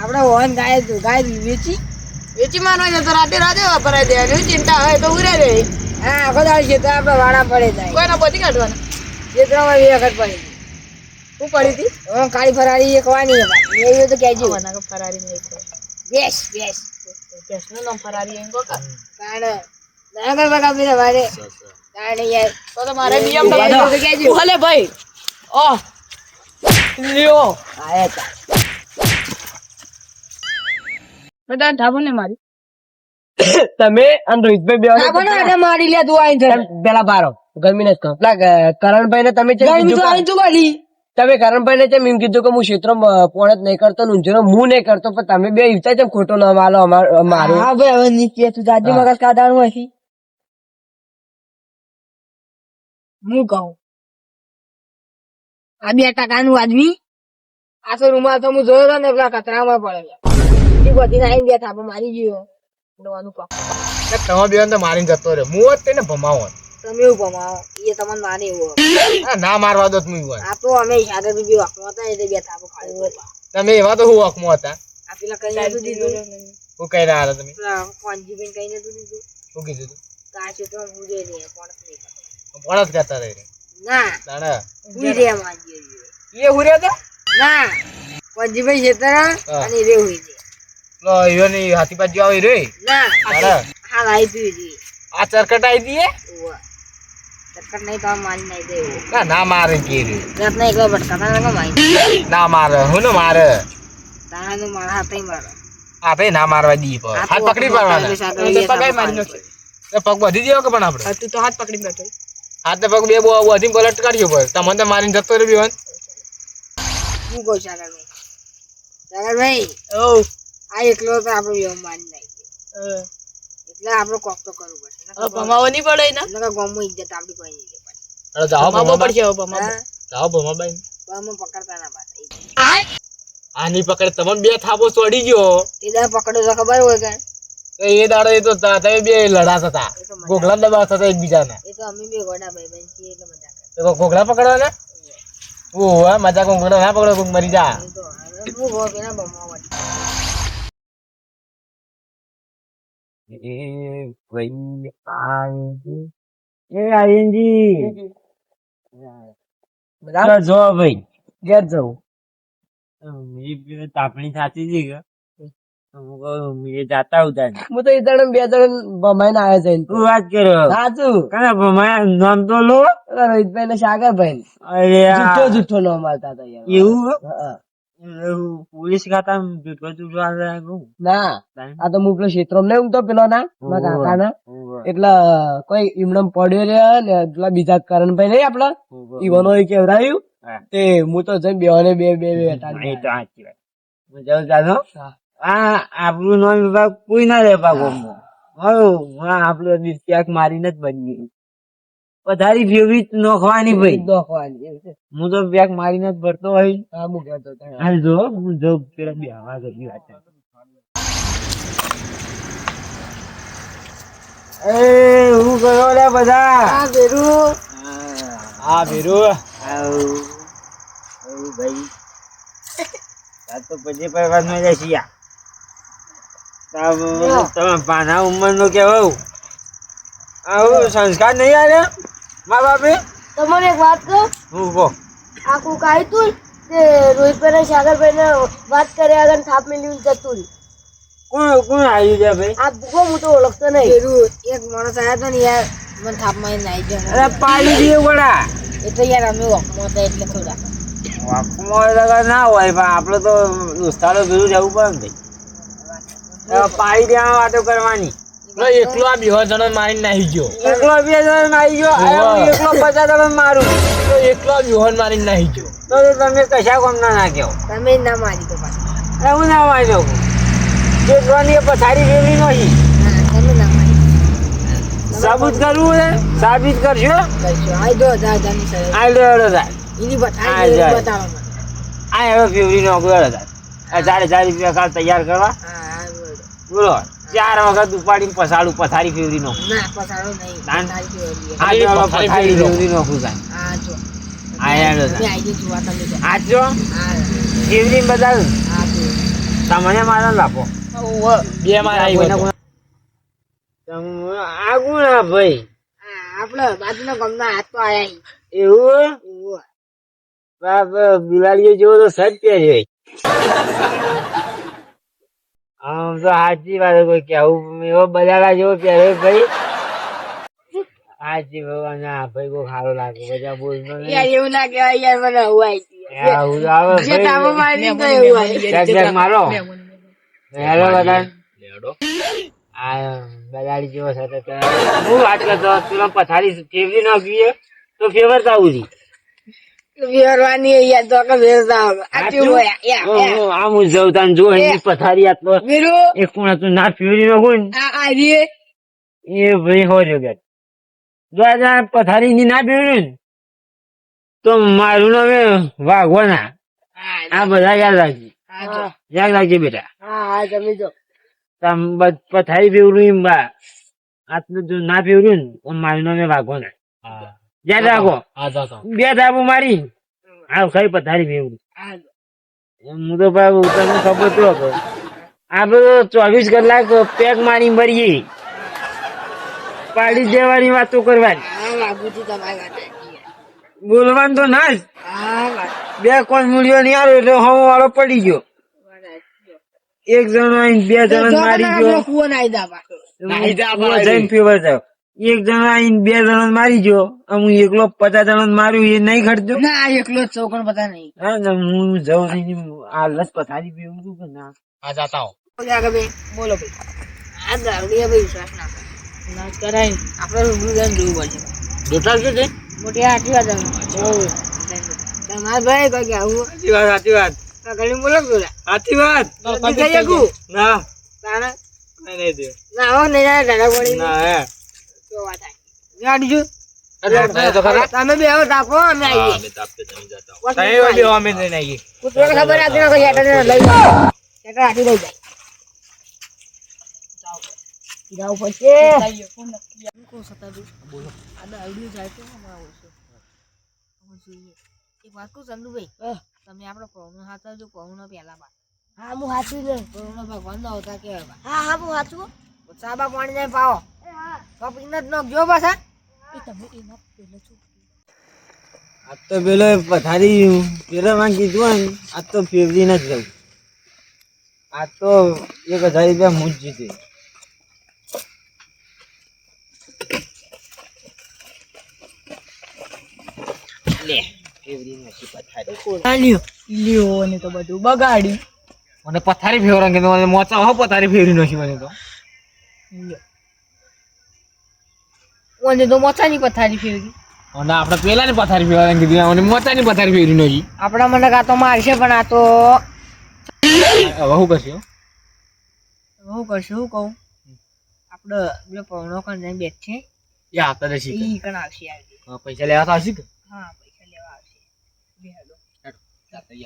આપણે ઓન ગાય ગાય વેચી. વેચી માનો છે તો રાતે રાતે વાપરાય દેવાની ચિંતા હોય તો ઉરે રે હા આખો દાળ છે તો આપણે વાડા પડે જાય. કોઈના બધી કાઢવાના? ક્ષેત્રમાં બે વખત પડી. હું પડી હતી? હું કાળી ફરારી એક વાની એ તો કહેજો. કે ફરારી નહીં. બેસ બેસ. બેસનું નામ ફરારી એમ કહો કારણ ના કર બકા વારે. કારણ યાર. તો તો મારે એ તો કહેજો. ભલે ભાઈ ઓ લ્યો. આયા તા. બધા ઢાબો ને મારી તમે અને રોહિતભાઈ બે ઢાબો ને આને મારી લે તું તમે પેલા બારો. ગરમી ને કહો. પેલા કરણભાઈ ને તમે તમે કરણભાઈ ને જેમ એમ કીધું કે હું ક્ષેત્ર પોણ જ નહીં કરતો હું નહીં કરતો પણ તમે બે ઈચ્છા છે ખોટો ના માલો અમાર- મારું? હા ભાઈ હવે નીચે તું જાજુ. મગજ કાઢવાનું હશે. હું કહું. આ બે ટકાનું આદમી. આ તો રૂમાલ તો હું જોયો હતો ને પેલા કચરામાં પડેલો. એ બધી આઈને બે થાપો મારી ગયો. ડોવાનું પાક તમે બે તો મારીને જતો રહ્યો. હું જ તેને ભમાવો તમે એવું ભમાવો. એ તમને માને એવું ના મારવા દો તો હું હોય આ તો અમે આગળ બી વાકમાં હતા એટલે બે થાપો ખાલી તમે એવા તો હું હકમાં હતા? આ પેલા કઈ નતું દીધું. હું કઈ રહ્યા તમે? કોણજી બેન કઈ નતું દીધું. શું કીધું તું? કાચું તો હું જોઈ નહીં કોણ પણ જ કરતા રહી. ના. દાડા. હું રે માંગી એ હું રહ્યા હતા? ના. કોણજીભાઈ છેતરા હા. અને રે હોય છે. લો ઈયો ની હાથી બાજુ આવી રે ના હા લાઈ પી જી. આ ચરકટ આવી દીએ ચરકટ નહીં તો મારી નહીં દે ના ના મારે કે રે. રાત ના એકલો ભટકાતા નકો મારી ના મારે હું ને મારે તારા નું મારા? હાથે મારે. ભાઈ ના મારવા દી પર હાથ પકડી પાડવાના. પગાઈ મારી નાખશે એ પગ બધી દેવો કે પણ આપણે? તું તો હાથ પકડી બેઠો. હાથ પગ બે બહુ બધી પલટ કાઢ્યો પર તમને તો મારીને જતો રહ્યો બી હોય ચાલ ભાઈ ચાલ ભાઈ ઓ. આ એકલો તો આપણો વ્યવહાર નહીં. એટલે આપણે કોક તો કરવું પડશે. ભમાવો નહીં પડે ને? એટલે ગામમાં ઇજ્જત આપણી કોઈ નહીં લે જાઓ ભમાવો પડશે ભમાવો જાઓ ભમાબાઈ. ગામમાં પકડતા ના પાછા આની પકડે તમને બે થાપો ચોડી ગયો. એ દાડે પકડો તો ખબર હોય કે? એ દાડો એ તો તમે બે લડાત હતા ગોગલા દબાવ થતા એકબીજાના. એ તો અમે બે ગોડા ભાઈ બહેન છીએ એટલે મજા કરે. તો ગોગલા પકડવાના? ઓહો મજા ગોગલા ના પકડો મરી જા. તો હવે હું ભાઈ બમાવા એ આયનજી બધા? જો ભાઈ ઘેર જવું તાપણી સાચી છે કે? એ જાતા ઉતા હું તો એ દાડે બે દાડે ભમાઈને આવ્યો છે તું વાત કર્યો? સાચું. કને ભમાયા? નામ તો લો. રોહિતભાઈ ને સાગરભાઈ અરે જુઠ્ઠો જુઠ્ઠો નો મારતા હતા યાર. એવું? પોલીસ ખાતા જૂઠો જૂઠો ના આ તો હું પેલો ક્ષેત્રો નહીં ઊંઘતો પેલો ના મારા કાકા ના એટલે કોઈ એમને પડ્યો રહ્યા ને એટલા બીજા કરણભાઈ નહીં આપડા ઈવનો એ કેવરાયું? તે હું તો જઈ બેવાને બે બે બે એ હટાડી તો સાચી વાત. હું જાઉં હા. આ આપણું નોન વિભાગ કોઈ ના રે ભાગો આપણું બી ક્યાંક મારીને જ બની પધારી વ્યવહિત નોખવાની ભાઈ. નોખવાની હું તો બેગ મારીને જ ભરતો હોય. હા હું કહેતો હાલ જો હું જો પેલા બે આવા કરી વાત એ હું ગયો રે બધા. હા ભેરું. હા ભીરુ. આવ. આવું ભાઈ. આ તો પછી પરવારમાં જઈશ યા તાવ- તમે પાના ઉંમર નો કેવું આવું સંસ્કાર નહીં આલે? મા બાપે તમને એક વાત કહું? હું બો આ કોક આવ્યું તું તે રોહિતભાઈ ને સાગરભાઈ ને વાત કર્યા આગળ થાપ મેળવી જતું. કોણ કોણ આવ્યું છે ભાઈ? આ ભૂકો હું તો ઓળખતો નહીં. એક માણસ આવ્યો હતો ને યાર મને થાપમાં નાઈ જાય અરે પાડી દે વડા. એ તો યાર અમે વખમાં હતા એટલે થોડા વાંકમાં લગા ના હોય પણ આપણે તો દોસ્તારો ભેગું જવું પડે ને ભાઈ. પાડી દેવા વાતો કરવાની. એકલો આ બે જણ મારીને નાહી ગયો. એકલો બે જણ નાહી ગયો હું એકલો પચાસ જણ મારું. એકલો વિહોન મારી મારીને નાહી ગયો. તો તમે કશા કોમ ના નાખ્યો. તમે ના મારી તો પાછા. હું ના વાંચો જે જોવાની એ પથારી ફેરવી નથી ના તમે ના મારી. સાબિત કરવું છે સાબિત કરશો કરશો આ હજાર હજાર. એની હા, બતાવી જાય. બતાવો મને. આ હવે ફેવરી નો અડો થાય હજાર હજાર રૂપિયા કાલ તૈયાર કરવા. બોલો. ચાર વખત ઉપાડીને પસાડું પથારી નો ના પસાડો નહીં ફેરવી નો હા જો તમને મારા લાપો. બે માં આવી કોઈને ગયો. કોઈને- તમે આગું ના ભાઈ. આપડે બાજુના ગામના હાથ તો આયા એવું? બાપ બિલાડીઓ જેવો તો સજ પહેર્યો આમ તો સાચી વાત કોઈ કેવું એવો બજારા જેવો પહેરે ભાઈ. સાચી ભગવાન ના ભાઈ બહુ સારો લાગે બધા બોલતો યાર એવું ના કહેવાય યાર મને આવું આવી. મારી તો એવું આવી ચેક ચેક મારો. હેલો બધા. આ બજારી જેવો સાથે હું વાત કરતો તું પથારી ફેવરી નાખી તો ફેવર તો તો કે વેરતા આવે. આ હોય યાર યાર હું જઉં તાન જો એની પથારી આટલો. વીરુ? એક ખૂણા તું ના ફેવરી નાખું ને. આ આ રે એ ભાઈ હો જો કે જો આ પથારી ની ના ફેવર્યું તો મારું નામ વાઘવાના. આ બધા યાદ રાખજે. હા યાદ રાખજે બેટા. હા હા જમી જો તમ પથારી પીવડું એમ બા. આટલું જો ના પીવડું ને તો મારું નામ વાઘવાના. હા. યાદ રાખો. બે ધાબુ મારી. આ કઈ પથારી ભેવું હું તો ભાઈ તમને ખબર તો હતો. આપડે ચોવીસ કલાક પેક મારી મરીએ. પાડી દેવાની વાતો કરવાની. બોલવાનું તો ના જ. બે કોણ મૂળ્યો નહીં આવ્યો એટલે હું વાળો પડી ગયો. એક જણો આઈને બે જણ મારી ગયો. આપણો. જઈને ફેવર થયો એક જણા આઈને બે જણા મારી ગયો. હું એકલો પચાસ જણા માર્યું એ નહીં ખર્ચો ના આ એકલો જ ચોકણ પતા નહીં. હા હું જઉં નહીં આ લસ પથારી પીવું છું કે ના? આ જાતા હો. બોલો ભાઈ આ દારૂડિયા ભાઈ વિશ્વાસ ના કરે. ના કરાય. આપણે રૂબરૂ જઈને જોવું પડશે. જોતા શું છે મોટી આટલી વાત તમારા ભાઈ કોઈ કે આવું. સાચી વાત સાચી વાત. ઘણી બોલો બોલા? સાચી વાત. ના. નહીં. ના હો નહીં ના હે. જો. તો ખરા. તમે બે તાપો તમે જાઓ. શેઠ હાથી તમે આપણો હાથવજો પૌનો પહેલા બા હા હું હાચું ને પૌનો ભગવાન નો અવતાર કહેવાય હા હા હું હાચું સાબા પાણી જાય પાવો. તો પીનત નો નાખજો પાછા. એ તમે એના પહેલા છો. આ તો પેલો પથારી પેલો માં કીધું હોય ને આ તો ફેવરી ન જ જવું આ તો એક હજાર રૂપિયા હું જ જીતે. લે ફેવરી નથી પથારી. લ્યો. લ્યો ને તો બધું બગાડ્યું. મને પથારી ફેવરા કીધું મોચા હો પથારી ફેરવી નથી મને તો. ઓને તો મોચાની પથારી ફેરવી. અને આપણે પેલા ની પથારી ફેરવાની કીધું મને મોચા ની પથારી ફેરવી નાખી આપણા મને કાં તો મારશે પણ આ તો હવે શું કરશું હું? કરશું શું કહું? આપણે પેલો પૌનો કણ જઈને બેઠ છે એ આપતા રહેશે ઈ કણ આવશે આવી પૈસા લેવા તો આવશે કે? હા પૈસા લેવા આવશે. બે. જાતા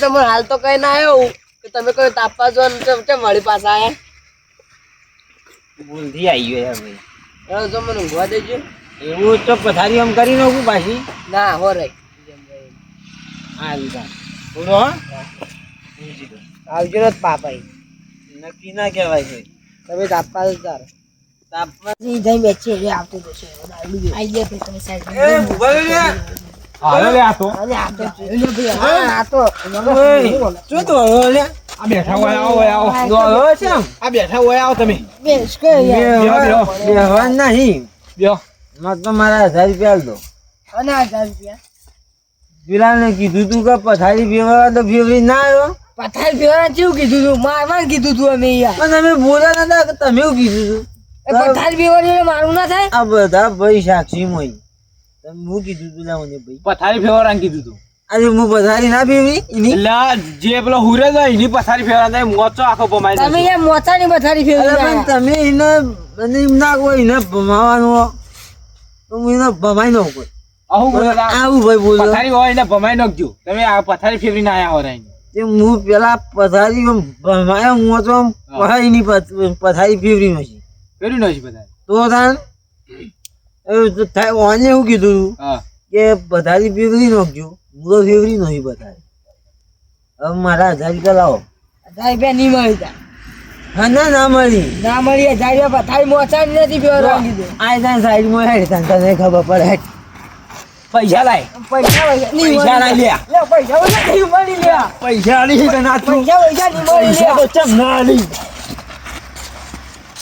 તમે હાલ તો કઈ ના આવ્યો કે તમે કોઈ તાપવા જો ને કેમ- વળી આયા? ભૂલથી આવી ગયો યાર ભાઈ. તો મને ઊંઘવા દેજો. એવું તો પથારી આમ કરી નાખું પાછી. ના હો લીધા પૂરો આવજો ને પાપાઈ. નક્કી ના કહેવાય છે તમે તાપવા જ તાર. તાપમાં ઈ જઈને બેઠી એટલે આવતો જશે. આઈ ગયા ભાઈ તમે સાઈડ એ ઊભા લે. હા, લે આ તો. આ તો જોઈ હા આ તો. શું તો લે? આ બેઠા હોય આવો હોય આવો દોડો છે આ બેઠા હોય આવો તમે. બેસ કે યાર બેહવા- નહીં. બ્યો મત તો મારા હજાર રૂપિયા દો. અને હજાર રૂપિયા? પેલાને કીધું તું કે પથારી ફેરવા તો ભેવરી ના આવ્યો. પથારી ફેરવાનું કેવું કીધું તું? મારવાનું કીધું તું અમે યાર પણ તમે બોલ્યા નતા કે તમે એવું કીધું એ તું પથારી ફેરવાની મારું ના થાય? આ બધા ભાઈ સાક્ષી મોય તમે હું કીધું તું લાવને ભાઈ? પથારી ફેરવા કીધું તું. આજે હું પથારી ના પીવી એની લા જે પેલો હુરે છે એની પથારી ફેરવા થાય મોચો આખો ભમાઈ તમે. યાર મોચાની પથારી અરે ફેરવી પણ તમે એને અને એમ ના કહો એને ભમાવાનું તો હું એને ભમાઈ નો કોઈ આવું બોલો તો આવું ભાઈ બોલો. પથારી હોય એને ભમાઈ નાખજો તમે આ પથારી ફેરવી ના આયા હોય તે હું પેલા પથારી ભમાયો હું તો પથારી ની પથ- પથારી ફેરવી નથી ફેરવી નાખી બધા તો તાન તો ઓને એવું કીધું કે પથારી ફેરવી નાખજો હું ફેવરી નહીં બતાવે હવે મારા હજાર રૂપિયા લાવો હજાર રૂપિયા નહીં મળી હા ના ના મળી. ના મળી હજાર રૂપિયા પથારી મોચા નથી પીવાનો કીધું. આ ત્યાં સાઈડમાં હેડ તને તને ખબર પડે. હેડ પૈસા લાય. પૈસા પૈસા નહીં લાય લ્યા. લે પૈસા પૈસા નહીં મળી લ્યા. પૈસા આલી તને પૈસા પૈસા નહીં મળી લે પૈસા ચમ ના આલી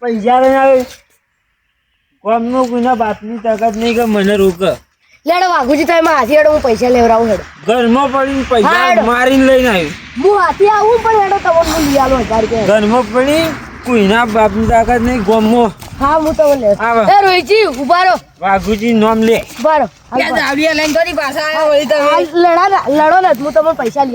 પૈસા લઈને આવે. ગામનો કોઈના બાપની તાકાત નહીં કે મને રોક. લેડો વાઘુજી તમે હાથી હેડો હું પૈસા લેવડાવું હેડો. ઘરમાં પડીને પૈસા. મારીને લઈને આવ્યો હું હાથી આવું પણ હેડો તમને લઈ આલો હજાર રૂપિયા. ઘરમાં પડી કોઈના બાપની તાકાત નહીં ગામમાં હા હું તો લે આવો. એ રોઈજી ઉભારો વાઘુજી નામ લે તમને પૈસા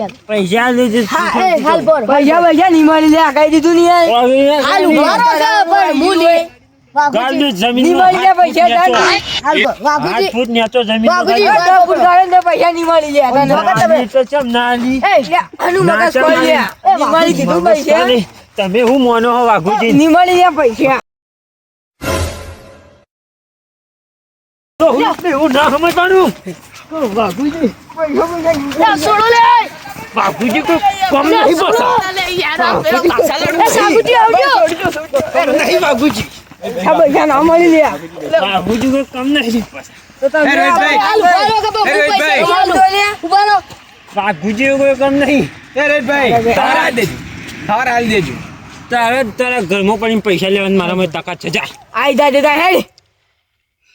પૈસા પૈસા પૈસા લે લે વાઘુજી જમીન લે પૈસા વાઘુજી ફૂટ નેતો જમીન ગાળે પૈસા નહીં લે તમે- તો ચમ ના આલી. એ આનું મગજ ચાલે. લે. એ દીધું પૈસા તમે હું મોનો હો વાઘુજી નહીં મળી લે પૈસા તો હું એવું ના સમજવાનું વાઘુજી લે, છોડો લે. બાપુજી કોઈ કમ નહીં આવજો. નહીં બાપુજી આ પૈસા ના મળી લે. બાપુજી કોઈ કમ નહીં તો તમે હે. બાપુજી કોઈ કમ નહીં એ રેટભાઈ, હાલ દેજો. સવારે હાલ દેજો. તારે તારા ઘરમાં પડીને પૈસા લેવાની મારામાં તાકાત છે. જા. આઈ જા દેતા હેડ.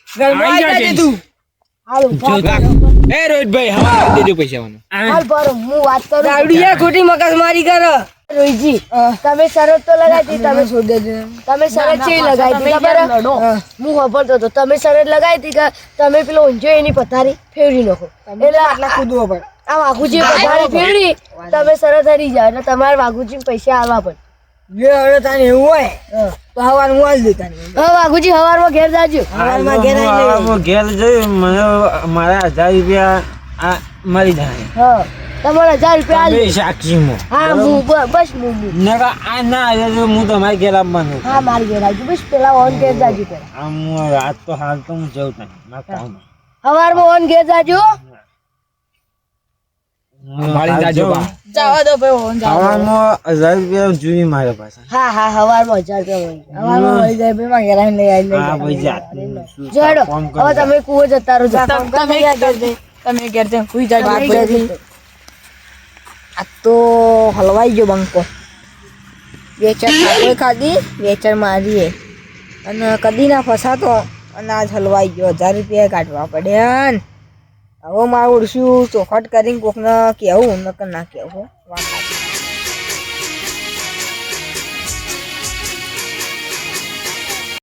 ઘરમાં આઈ જા દે તું. હાલ એ રોહિતભાઈ, હાલ દેજો પૈસા મને. હાલ પર હું વાત કરું છું. ખોટી ખોટી મગજમારી કર. રોહિતજી તમે શરત તો લગાવી હતી તમે તમે શરત છે લગાવી હતી ખબર? હું. ખબરતો હતો. તમે શરત લગાવી હતી કે તમે પેલો ઊંઝો એની પથારી ફેરવી નાખો. એટલે આટલા કૂદવો પડે? આ વાઘુજી પથારી ફેરવી તમે શરત હરી જાવ એટલે તમારે વાઘુજી પૈસા આવવા પડે. જે હવે તાને એવું હોય તો હવાર હું આલી દેતા હવે વાઘુજી હવારમાં ઘેર જાજો. હવારમાં ઘેર આવી ઘેર જઈ મને મારા હજાર રૂપિયા આ મળી જાય હા. તમારે હજાર રૂપિયા તમે સાક્ષી મો. હા હું બસ હું હું. નકર આ ના આવે તો હું તમારે ઘેર આપવાનું હા મારી ઘેર આવજો. બસ પેલા ઓન ઘેર જાજો પેલા. આમ હું રાત તો હાલ તો હું જઉં નહીં ના કામ હવારમાં ઓન ઘેર જાજો. મારી જાજો બા. ખાવાનો હજાર રૂપિયા જોઈએ મારે પાસે હા હા હવારમાં હજાર રૂપિયા જાય. હવારમાં મળી જાય ભાઈ મારા ઘેર લઈ આવી લઈ આ ભાઈ જો. કામ હવે તમે કુવો જતા રહો જા. તમે તમે ઘેર જઈ. હુઈ જાજો. આ તો હલવાઈ ગયો બંકો. બે ચાર ખાધો ખાધી બે ચાર મારીએ. અને કદીના ફસાતો અને આજ હલવાઈ ગયો. હજાર રૂપિયા કાઢવા પડ્યા ને હવે મારું ઉડશું ચોખટ કરીને કોકને કહેવું નકર ના કહેવું વાત.